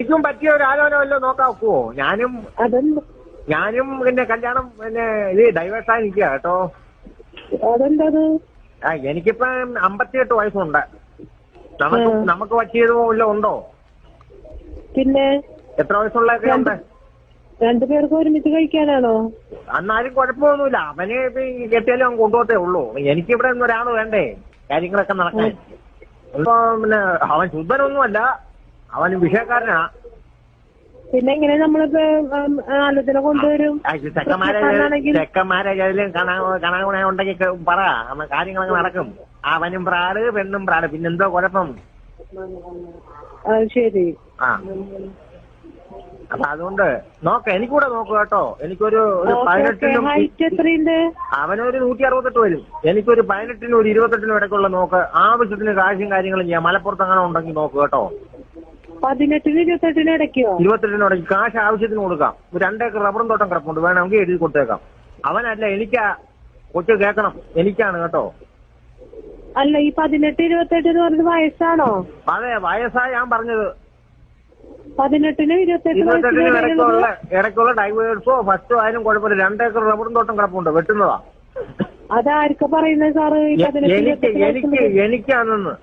എനിക്കും പറ്റിയ ഒരു ആലോചന വല്ലതും നോക്കാൻ ഒക്കുവോ? ഞാനും അതെന്ത്? ഞാനും പിന്നെ കല്യാണം പിന്നെ ഇത് ഡൈവേഴ്സ് ആയി നിൽക്കുക കേട്ടോ. അതെന്തത്? ആ എനിക്കിപ്പം അമ്പത്തിയെട്ട് വയസ്സുണ്ട്. നമുക്ക് ആ. നമുക്ക് പറ്റിയതോ വല്ലതും ഉണ്ടോ? പിന്നെ എത്ര വയസ്സുള്ളതൊക്കെ ഉണ്ട്? രണ്ടുപേർക്കും ഒരുമിച്ച് കഴിക്കാനാണോ? എന്നാലും കുഴപ്പമൊന്നുമില്ല. അവന് ഇപ്പൊ ഈ കെട്ടിയാലും അവൻ കൊണ്ടുപോകത്തേ ഉള്ളൂ. എനിക്ക് ഇവിടെ ഒരാൾ വേണ്ടേ? കാര്യങ്ങളൊക്കെ നടക്കാൻ. പിന്നെ അവൻ ശുദ്ധനൊന്നുമല്ല. അവൻ വിഷയക്കാരനാ. പിന്നെ എങ്ങനെ നമ്മളിപ്പോ ആലോചന കൊണ്ടുവരും? ചെക്കന്മാരെ ചെക്കന്മാരെ ഏതെങ്കിലും ഉണ്ടെങ്കിൽ പറ. കാര്യങ്ങളൊക്കെ നടക്കും. അവനും പ്രാട് പെണ്ണും പ്രാട്. പിന്നെന്തോ കുഴപ്പം? ശരി. ആ. അപ്പൊ അതുകൊണ്ട് നോക്ക എനിക്കൂടെ നോക്ക് കേട്ടോ. എനിക്കൊരു ഒരു പതിനെട്ടിനും അവനൊരു നൂറ്റി അറുപത്തെട്ട് വരും. എനിക്കൊരു പതിനെട്ടിനും ഒരു ഇരുപത്തെട്ടിനും ഇടയ്ക്കുള്ള നോക്ക്. ആവശ്യത്തിന് കാശും കാര്യങ്ങളും ചെയ്യാം മലപ്പുറത്ത് അങ്ങനെ ഉണ്ടെങ്കിൽ നോക്ക് കേട്ടോ. പതിനെട്ടിന് ഇരുപത്തെട്ടിന് ഇടയ്ക്കോ? ഇരുപത്തെട്ടിന് ഇടയ്ക്ക് കാശ് ആവശ്യത്തിന് കൊടുക്കാം. രണ്ടേക്കർ റബ്ബറും തോട്ടം കിടപ്പുണ്ട്. വേണമെങ്കിൽ എഴുതി കൊടുത്തേക്കാം. അവനല്ല എനിക്കാ. കൊച്ചു കേൾക്കണം എനിക്കാണ് കേട്ടോ. അല്ല ഈ പതിനെട്ട് ഇരുപത്തെട്ട് എന്ന് പറഞ്ഞത് വയസ്സാണോ? അതെ വയസ്സായ ഞാൻ പറഞ്ഞത്. പതിനെട്ടിന് ഇരുപത്തെട്ടിന് ഇടയ്ക്കുള്ള ഇടയ്ക്കുള്ള ഡൈവേഴ്സോ ഫസ്റ്റോ ആയാലും കുഴപ്പമില്ല. രണ്ടേക്കർ റബ്ബറും തോട്ടം കിടപ്പുണ്ട്. വെട്ടുന്നതാ. അതാർക്കാ പറയുന്നത് സാറ് എനിക്ക് എനിക്കാണെന്ന്.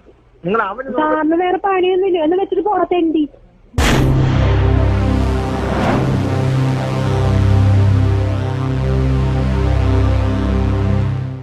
നിങ്ങൾ അവന്. സാറിന് വേറെ പണിയൊന്നുമില്ല എന്ന് വെച്ചിട്ട് പോണത്തെ എണ്ടി